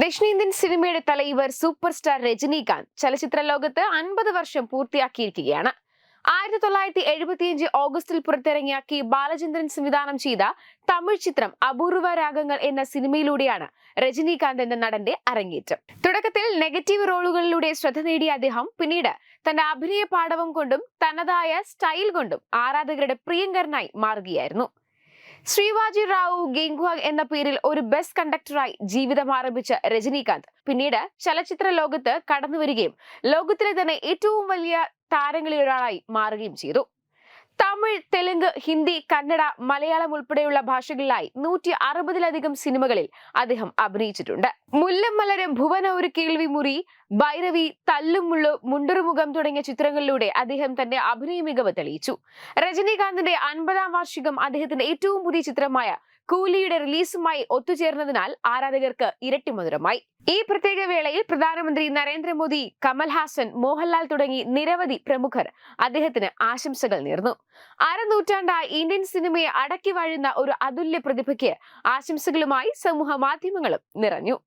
ദക്ഷിണേന്ത്യൻ സിനിമയുടെ Thalaivar super star Rajinikanth. ചലച്ചിത്ര ലോകത്ത് അൻപത് വർഷം പൂർത്തിയാക്കിയിരിക്കുകയാണ്. ആയിരത്തി തൊള്ളായിരത്തി എഴുപത്തിയഞ്ച് ഓഗസ്റ്റിൽ പുറത്തിറങ്ങിയ കെ ബാലചന്ദ്രൻ സംവിധാനം ചെയ്ത തമിഴ് ചിത്രം അപൂർവ രാഗങ്ങൾ എന്ന സിനിമയിലൂടെയാണ് രജനീകാന്ത് എന്ന നടന്റെ അരങ്ങേറ്റം. തുടക്കത്തിൽ നെഗറ്റീവ് റോളുകളിലൂടെ ശ്രദ്ധ നേടിയ അദ്ദേഹം പിന്നീട് തന്റെ അഭിനയ പാടവം കൊണ്ടും തനതായ സ്റ്റൈൽ കൊണ്ടും ആരാധകരുടെ പ്രിയങ്കരനായി മാറുകയായിരുന്നു. ശ്രീവാജി റാവു ഗെങ്ക്വാഗ് എന്ന പേരിൽ ഒരു ബസ് കണ്ടക്ടറായി ജീവിതം ആരംഭിച്ച രജനീകാന്ത്. പിന്നീട് ചലച്ചിത്ര ലോകത്ത് കടന്നു വരികയും ലോകത്തിലെ തന്നെ ഏറ്റവും വലിയ താരങ്ങളിൽ ഒരാളായി മാറുകയും ചെയ്തു. തമിഴ് തെലുങ്ക് ഹിന്ദി കന്നഡ മലയാളം ഉൾപ്പെടെയുള്ള ഭാഷകളിലായി നൂറ്റി അറുപതിലധികം സിനിമകളിൽ അദ്ദേഹം അഭിനയിച്ചിട്ടുണ്ട്. മുല്ലം മലരം ഭുവന ഒരു കേൾവി മുറി ഭൈരവി തല്ലും മുള്ളു മുണ്ടറുമുഖം തുടങ്ങിയ ചിത്രങ്ങളിലൂടെ അദ്ദേഹം തന്റെ അഭിനയ മികവ് തെളിയിച്ചു. രജനീകാന്തിന്റെ അൻപതാം വാർഷികം അദ്ദേഹത്തിന്റെ ഏറ്റവും പുതിയ ചിത്രമായ കൂലിയുടെ റിലീസുമായി ഒത്തുചേർന്നതിനാൽ ആരാധകർക്ക് ഇരട്ടി മധുരമായി. ഈ പ്രത്യേക വേളയിൽ പ്രധാനമന്ത്രി നരേന്ദ്രമോദി കമൽഹാസൻ മോഹൻലാൽ തുടങ്ങി നിരവധി പ്രമുഖർ അദ്ദേഹത്തിന് ആശംസകൾ നേർന്നു. അരനൂറ്റാണ്ടായി ഇന്ത്യൻ സിനിമയെ അടക്കി വാഴുന്ന ഒരു അതുല്യ പ്രതിഭയ്ക്ക് ആശംസകളുമായി സമൂഹ മാധ്യമങ്ങളും നിറഞ്ഞു.